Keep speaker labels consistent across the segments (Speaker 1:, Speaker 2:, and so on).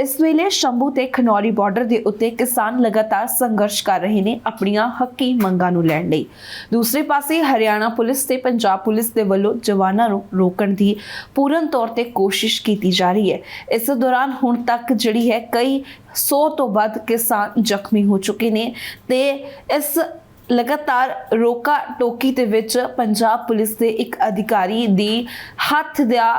Speaker 1: ਇਸ ਵੇਲੇ ਸ਼ੰਭੂ ਤੇ ਖਨੌਰੀ ਬਾਰਡਰ ਦੇ ਉੱਤੇ ਕਿਸਾਨ ਲਗਾਤਾਰ ਸੰਘਰਸ਼ ਕਰ ਰਹੇ ਨੇ ਆਪਣੀਆਂ ਹੱਕੀ ਮੰਗਾਂ ਨੂੰ ਲੈਣ ਲਈ। ਦੂਸਰੇ ਪਾਸੇ ਹਰਿਆਣਾ ਪੁਲਿਸ ਤੇ ਪੰਜਾਬ ਪੁਲਿਸ ਦੇ ਵੱਲੋਂ ਜਵਾਨਾਂ ਨੂੰ ਰੋਕਣ ਦੀ ਪੂਰਨ ਤੌਰ ਤੇ ਕੋਸ਼ਿਸ਼ ਕੀਤੀ ਜਾ ਰਹੀ ਹੈ। ਇਸ ਦੌਰਾਨ ਹੁਣ ਤੱਕ ਜਿਹੜੀ ਹੈ ਕਈ 100 ਤੋਂ ਵੱਧ ਕਿਸਾਨ ਜ਼ਖਮੀ ਹੋ ਚੁੱਕੇ ਨੇ ਤੇ ਇਸ ਲਗਾਤਾਰ ਰੋਕਾ ਟੋਕੀ ਦੇ ਵਿੱਚ ਪੰਜਾਬ ਪੁਲਿਸ ਦੇ ਇੱਕ ਅਧਿਕਾਰੀ ਦੀ ਹੱਥ ਦਾ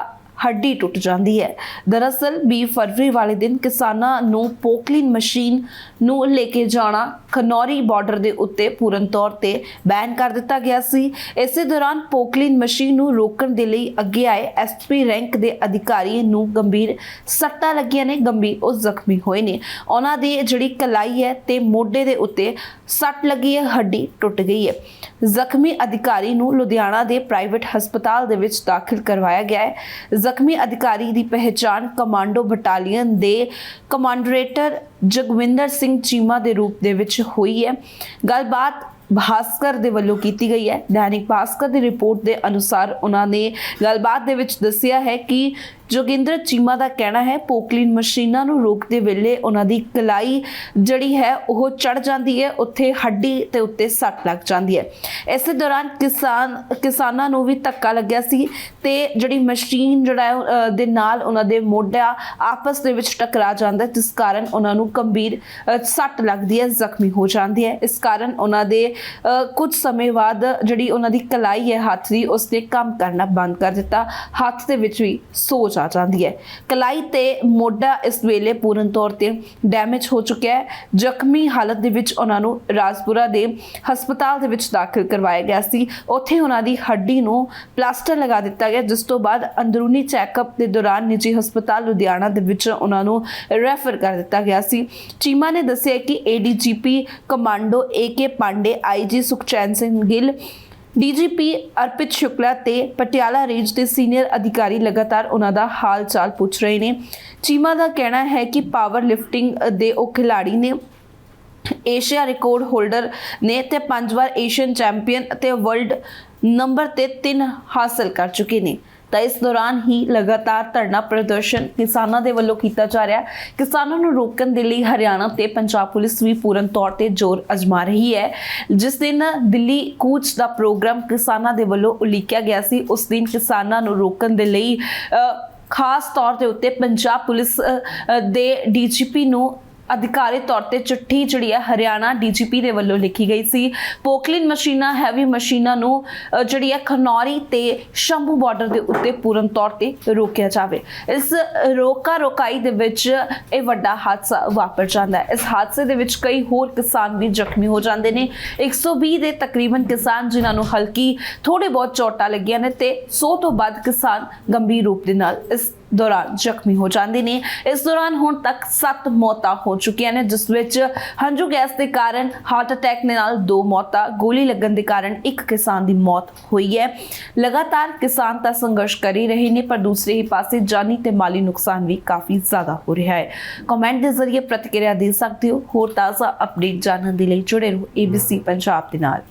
Speaker 1: ਹੱਡੀ ਟੁੱਟ ਜਾਂਦੀ ਹੈ। ਦਰਅਸਲ 20 ਫਰਵਰੀ ਵਾਲੇ ਦਿਨ ਕਿਸਾਨਾਂ ਨੂੰ ਪੋਕਲਿਨ ਮਸ਼ੀਨ ਨੂੰ ਲੈ ਕੇ ਜਾਣਾ ਖਨੌਰੀ ਬਾਰਡਰ ਦੇ ਉੱਤੇ ਪੂਰਨ ਤੌਰ ਤੇ ਬੈਨ ਕਰ ਦਿੱਤਾ ਗਿਆ ਸੀ। ਇਸੇ ਦੌਰਾਨ ਪੋਕਲਿਨ ਮਸ਼ੀਨ ਨੂੰ ਰੋਕਣ ਦੇ ਲਈ ਅੱਗੇ ਆਏ ਐਸਪੀ ਰੈਂਕ ਦੇ ਅਧਿਕਾਰੀ ਨੂੰ ਗੰਭੀਰ ਸੱਟਾਂ ਲੱਗੀਆਂ ਨੇ, ਗੰਭੀਰ ਉਹ ਜ਼ਖਮੀ ਹੋਏ ਨੇ। ਉਹਨਾਂ ਦੀ ਜਿਹੜੀ ਕਲਾਈ ਹੈ ਤੇ ਮੋਢੇ ਦੇ ਉੱਤੇ ਸੱਟ ਲੱਗੀ ਹੈ, ਹੱਡੀ ਟੁੱਟ ਗਈ ਹੈ। ਜ਼ਖਮੀ ਅਧਿਕਾਰੀ ਨੂੰ ਲੁਧਿਆਣਾ ਦੇ ਪ੍ਰਾਈਵੇਟ ਹਸਪਤਾਲ ਦੇ ਵਿੱਚ ਦਾਖਲ ਕਰਵਾਇਆ ਗਿਆ ਹੈ। ਜ਼ਖਮੀ ਅਧਿਕਾਰੀ ਦੀ ਪਹਿਚਾਣ ਕਮਾਂਡੋ ਬਟਾਲੀਅਨ ਦੇ ਕਮਾਂਡਰੇਟਰ ਜਗਵਿੰਦਰ ਸਿੰਘ ਚੀਮਾ ਦੇ ਰੂਪ ਦੇ ਵਿੱਚ ਹੋਈ ਹੈ। ਗੱਲਬਾਤ ਭਾਸਕਰ ਦੇ ਵੱਲੋਂ ਕੀਤੀ ਗਈ ਹੈ। ਦੈਨਿਕ ਭਾਸਕਰ ਦੀ ਰਿਪੋਰਟ ਦੇ ਅਨੁਸਾਰ ਉਹਨਾਂ ਨੇ ਗੱਲਬਾਤ ਦੇ ਵਿੱਚ ਦੱਸਿਆ ਹੈ ਕਿ ਜੋਗਿੰਦਰ ਚੀਮਾ ਦਾ ਕਹਿਣਾ ਹੈ, ਪੋਕਲੀਨ ਮਸ਼ੀਨਾਂ ਨੂੰ ਰੋਕਦੇ ਵੇਲੇ ਉਹਨਾਂ ਦੀ ਕਲਾਈ ਜਿਹੜੀ ਹੈ, ਉਹ ਚੜ ਜਾਂਦੀ ਹੈ, ਉੱਥੇ ਹੱਡੀ ਤੇ ਉੱਤੇ ਸੱਟ ਲੱਗ ਜਾਂਦੀ ਹੈ। ਇਸੇ ਦੌਰਾਨ ਕਿਸਾਨ, ਕਿਸਾਨਾਂ ਨੂੰ ਵੀ ਧੱਕਾ ਲੱਗਿਆ ਸੀ ਤੇ ਜਿਹੜੀ ਮਸ਼ੀਨ ਜਿਹੜਾ ਦੇ ਨਾਲ ਉਹਨਾਂ ਦੇ ਮੋਢਾ ਆਪਸ ਦੇ ਵਿੱਚ ਟਕਰਾ ਜਾਂਦਾ ਜਿਸ ਕਾਰਨ ਉਹਨਾਂ ਨੂੰ ਗੰਭੀਰ ਸੱਟ ਲੱਗਦੀ ਹੈ, ਜ਼ਖਮੀ ਹੋ ਜਾਂਦੀ ਹੈ। ਇਸ ਕਾਰਨ ਉਹਨਾਂ ਦੇ ਕੁਝ ਸਮੇਂ ਬਾਅਦ ਜਿਹੜੀ ਉਹਨਾਂ ਦੀ ਕਲਾਈ ਹੈ ਹੱਥ ਦੀ ਉਸ ਨੇ ਕੰਮ ਕਰਨਾ ਬੰਦ ਕਰ ਦਿੱਤਾ। ਹੱਥ ਦੇ ਵਿੱਚ ਵੀ ਸੋਜ ਆ ਜਾਂਦੀ ਹੈ। ਕਲਾਈ ਤੇ ਮੋਢਾ ਇਸ ਵੇਲੇ ਪੂਰਨ ਤੌਰ ਤੇ ਡੈਮੇਜ ਹੋ ਚੁੱਕਿਆ ਹੈ। ਜ਼ਖਮੀ ਹਾਲਤ ਦੇ ਵਿੱਚ ਉਹਨਾਂ ਨੂੰ ਰਾਜਪੁਰਾ ਦੇ ਹਸਪਤਾਲ ਦੇ ਵਿੱਚ ਦਾਖਲ ਕਰਵਾਇਆ ਗਿਆ ਸੀ। ਉੱਥੇ ਉਹਨਾਂ ਦੀ ਹੱਡੀ ਨੂੰ ਪਲਾਸਟਰ ਲਗਾ ਦਿੱਤਾ ਗਿਆ, ਜਿਸ ਤੋਂ ਬਾਅਦ ਅੰਦਰੂਨੀ ਚੈੱਕਅਪ ਦੇ ਦੌਰਾਨ ਨਿੱਜੀ ਹਸਪਤਾਲ ਲੁਧਿਆਣਾ ਦੇ ਵਿੱਚ ਉਹਨਾਂ ਨੂੰ ਰੈਫਰ ਕਰ ਦਿੱਤਾ ਗਿਆ ਸੀ। ਚੀਮਾ ਨੇ ਦੱਸਿਆ ਕਿ ADGP commando AK Pandey IG Sukhchain Singh Gill, DGP Arpit Shukla ਤੇ ਪਟਿਆਲਾ ਰੇਂਜ ਦੇ ਸੀਨੀਅਰ ਅਧਿਕਾਰੀ ਲਗਾਤਾਰ ਉਹਨਾਂ ਦਾ ਹਾਲ ਚਾਲ ਪੁੱਛ ਰਹੇ ਨੇ। ਚੀਮਾ ਦਾ ਕਹਿਣਾ ਹੈ ਕਿ ਪਾਵਰ ਲਿਫਟਿੰਗ ਦੇ ਉਹ ਖਿਲਾੜੀ ਨੇ ਏਸ਼ੀਆ ਰਿਕਾਰਡ ਹੋਲਡਰ ਨੇ ਤੇ ਪੰਜ ਵਾਰ ਏਸ਼ੀਅਨ ਚੈਂਪੀਅਨ ਅਤੇ ਵਰਲਡ ਨੰਬਰ ਤੇ 3 ਹਾਸਲ ਕਰ ਚੁੱਕੇ ਨੇ। ਤਾਂ ਇਸ ਦੌਰਾਨ ਹੀ ਲਗਾਤਾਰ ਧਰਨਾ ਪ੍ਰਦਰਸ਼ਨ ਕਿਸਾਨਾਂ ਦੇ ਵੱਲੋਂ ਕੀਤਾ ਜਾ ਰਿਹਾ ਹੈ। ਕਿਸਾਨਾਂ ਨੂੰ ਰੋਕਣ ਦੇ ਲਈ ਹਰਿਆਣਾ ਤੇ ਪੰਜਾਬ ਪੁਲਿਸ ਵੀ ਪੂਰਨ ਤੌਰ ਤੇ ਜ਼ੋਰ ਅਜਮਾ ਰਹੀ ਹੈ। ਜਿਸ ਦਿਨ ਦਿੱਲੀ ਕੂਚ ਦਾ ਪ੍ਰੋਗਰਾਮ ਕਿਸਾਨਾਂ ਦੇ ਵੱਲੋਂ ਉਲੀਕਿਆ ਗਿਆ ਸੀ ਉਸ ਦਿਨ ਕਿਸਾਨਾਂ ਨੂੰ ਰੋਕਣ ਦੇ ਲਈ ਖਾਸ ਤੌਰ ਦੇ ਉੱਤੇ ਪੰਜਾਬ ਪੁਲਿਸ ਅ, ਅ, ਦੇ ਡੀਜੀਪੀ ਨੂੰ ਅਧਿਕਾਰਿਤ ਤੌਰ ਤੇ ਚਿੱਠੀ ਜਿਹੜੀ ਹੈ ਹਰਿਆਣਾ ਡੀਜੀਪੀ ਦੇ ਵੱਲੋਂ ਲਿਖੀ ਗਈ ਸੀ। ਪੋਕਲਿਨ ਮਸ਼ੀਨਾਂ, ਹੈਵੀ ਮਸ਼ੀਨਾਂ ਨੂੰ ਜਿਹੜੀ ਹੈ ਖਨੌਰੀ ਤੇ ਸ਼ੰਭੂ ਬਾਰਡਰ ਦੇ ਉੱਤੇ ਪੂਰਨ ਤੌਰ ਤੇ ਰੋਕਿਆ ਜਾਵੇ। ਇਸ ਰੋਕਾ ਰੋਕਾਈ ਦੇ ਵਿੱਚ ਇਹ ਵੱਡਾ ਹਾਦਸਾ ਵਾਪਰ ਜਾਂਦਾ ਹੈ। ਇਸ ਹਾਦਸੇ ਦੇ ਵਿੱਚ ਕਈ ਹੋਰ ਕਿਸਾਨ ਵੀ ਜ਼ਖਮੀ ਹੋ ਜਾਂਦੇ ਨੇ। 120 ਦੇ ਤਕਰੀਬਨ ਕਿਸਾਨ ਜਿਨ੍ਹਾਂ ਨੂੰ ਹਲਕੀ ਥੋੜੇ ਬਹੁਤ ਚੋਟਾਂ ਲੱਗੀਆਂ ਨੇ ਤੇ 100 ਤੋਂ ਵੱਧ ਕਿਸਾਨ ਗੰਭੀਰ ਰੂਪ ਦੇ ਨਾਲ ਇਸ ਦੌਰਾਨ ਜ਼ਖਮੀ ਹੋ ਜਾਂਦੇ ਨੇ। ਇਸ ਦੌਰਾਨ ਹੁਣ ਤੱਕ 7 ਮੌਤਾਂ ਹੋ ਚੁੱਕੀਆਂ ਨੇ, ਜਿਸ ਵਿੱਚ ਹੰਝੂ ਗੈਸ ਦੇ ਕਾਰਨ, ਹਾਰਟ ਅਟੈਕ ਦੇ ਨਾਲ ਦੋ ਮੌਤਾਂ, ਗੋਲੀ ਲੱਗਣ ਦੇ ਕਾਰਨ ਇੱਕ ਕਿਸਾਨ ਦੀ ਮੌਤ ਹੋਈ ਹੈ। ਲਗਾਤਾਰ ਕਿਸਾਨ ਤਾਂ ਸੰਘਰਸ਼ ਕਰ ਹੀ ਰਹੇ ਨੇ, ਪਰ ਦੂਸਰੇ ਹੀ ਪਾਸੇ ਜਾਨੀ ਤੇ ਮਾਲੀ ਨੁਕਸਾਨ ਵੀ ਕਾਫੀ ਜ਼ਿਆਦਾ ਹੋ ਰਿਹਾ ਹੈ। ਕਮੈਂਟ ਦੇ ਜ਼ਰੀਏ ਪ੍ਰਤੀਕਿਰਿਆ ਦੇ ਸਕਦੇ ਹੋ। ਹੋਰ ਤਾਜ਼ਾ ਅਪਡੇਟ ਜਾਣਨ ਦੇ ਲਈ ਜੁੜੇ ਰਹੋ। ABC ਪੰਜਾਬ ਦੇ ਨਾਲ।